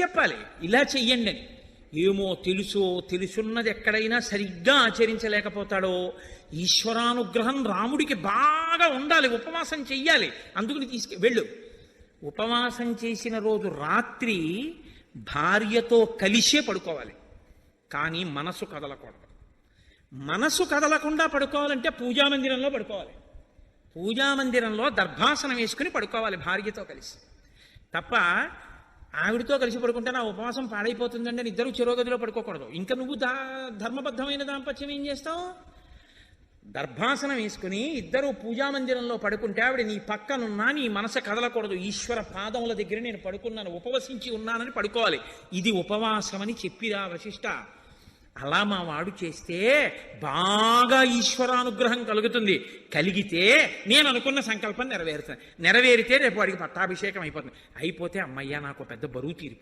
చెప్పాలి. ఇలా చెయ్యండి. అని ఏమో తెలుసో తెలుసున్నది ఎక్కడైనా సరిగ్గా ఆచరించలేకపోతాడో ఈశ్వరానుగ్రహం రాముడికి బాగా ఉండాలి ఉపవాసం చెయ్యాలి. అందుకని తీసుకు వెళ్ళు. ఉపవాసం చేసిన రోజు రాత్రి భార్యతో కలిసే పడుకోవాలి. కానీ మనసు కదలకూడదు. మనసు కదలకుండా పడుకోవాలంటే పూజామందిరంలో పడుకోవాలి. పూజామందిరంలో దర్భాసనం వేసుకుని పడుకోవాలి భార్యతో కలిసి. తప్ప ఆవిడతో కలిసి పడుకుంటే నా ఉపవాసం పాడైపోతుందండి అని ఇద్దరు చిరోగదిలో పడుకోకూడదు. ఇంకా నువ్వు దా ధర్మబద్ధమైన దాంపత్యం ఏం చేస్తావు? దర్భాసనం వేసుకుని ఇద్దరు పూజామందిరంలో పడుకుంటే ఆవిడ నీ పక్కనున్నా నీ మనసు కదలకూడదు. ఈశ్వర పాదముల దగ్గర నేను పడుకున్నాను ఉపవసించి ఉన్నానని పడుకోవాలి. ఇది ఉపవాసం అని చెప్పిరా వశిష్ట. అలా మా వాడు చేస్తే బాగా ఈశ్వరానుగ్రహం కలుగుతుంది. కలిగితే నేను అనుకున్న సంకల్పం నెరవేరుతుంది. నెరవేరితే రేపు వాడికి పట్టాభిషేకం అయిపోతుంది. అయిపోతే అమ్మయ్య నాకు పెద్ద బరువు తీరిపోతుంది.